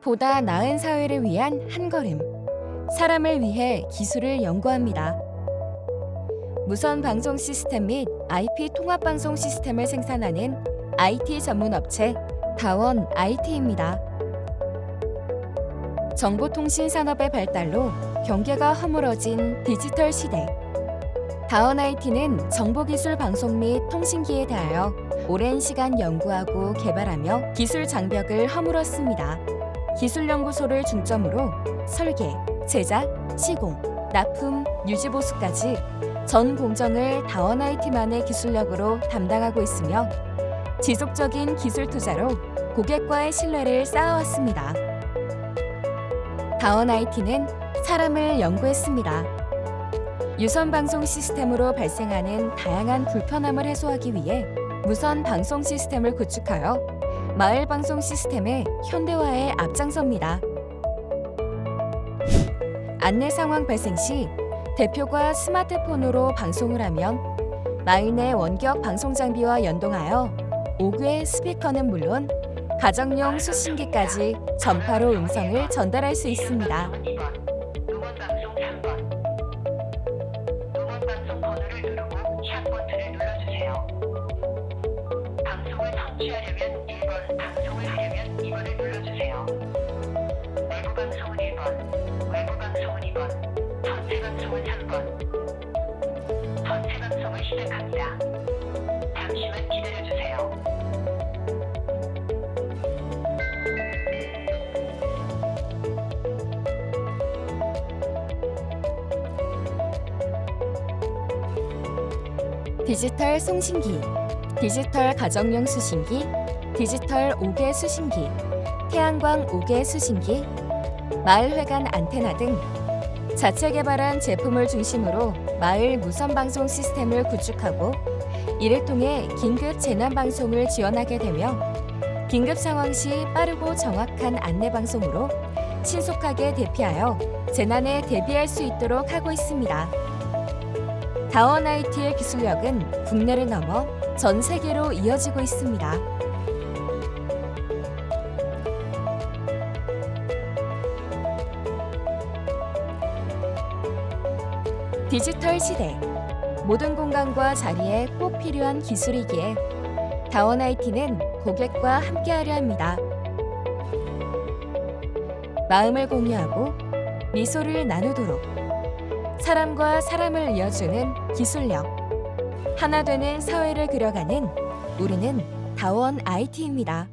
보다 나은 사회를 위한 한 걸음. 사람을 위해 기술을 연구합니다. 무선 방송 시스템 및 IP 통합 방송 시스템을 생산하는 IT 전문 업체 다원 IT입니다. 정보통신 산업의 발달로 경계가 허물어진 디지털 시대. 다원 IT는 정보기술 방송 및 통신기에 대하여 오랜 시간 연구하고 개발하며 기술 장벽을 허물었습니다. 기술연구소를 중점으로 설계, 제작, 시공, 납품, 유지 보수까지 전 공정을 다원 IT만의 기술력으로 담당하고 있으며 지속적인 기술 투자로 고객과의 신뢰를 쌓아왔습니다. 다원 IT는 사람을 연구했습니다. 유선 방송 시스템으로 발생하는 다양한 불편함을 해소하기 위해 무선 방송 시스템을 구축하여 마을 방송 시스템의 현대화에 앞장섭니다. 안내 상황 발생 시 대표가 스마트폰으로 방송을 하면 내 원격 방송 장비와 연동하여 5개 스피커는 물론 가정용 수신기까지 전파로 음성을 전달할 수 있습니다. 음원방송 3번 음원방송 번호를 누르고 샵 버튼을 눌러주세요. 방송을 청취하려면 1번, 방송을 하려면 2번을 눌러주세요. 내부 방송은 1번, 외부 방송은 2번, 전체 방송은 3번. 전체 방송을 시작합니다. 잠시만 기다려주세요. 디지털 송신기, 디지털 가정용 수신기, 디지털 5개 수신기, 태양광 5개 수신기, 마을 회관 안테나 등 자체 개발한 제품을 중심으로 마을 무선 방송 시스템을 구축하고 이를 통해 긴급 재난 방송을 지원하게 되며 긴급 상황 시 빠르고 정확한 안내 방송으로 신속하게 대피하여 재난에 대비할 수 있도록 하고 있습니다. 다원 IT의 기술력은 국내를 넘어 전 세계로 이어지고 있습니다. 디지털 시대 모든 공간과 자리에 꼭 필요한 기술이기에 다원 IT는 고객과 함께하려 합니다. 마음을 공유하고 미소를 나누도록 사람과 사람을 이어주는 기술력. 하나 되는 사회를 그려가는 우리는 다원 IT입니다.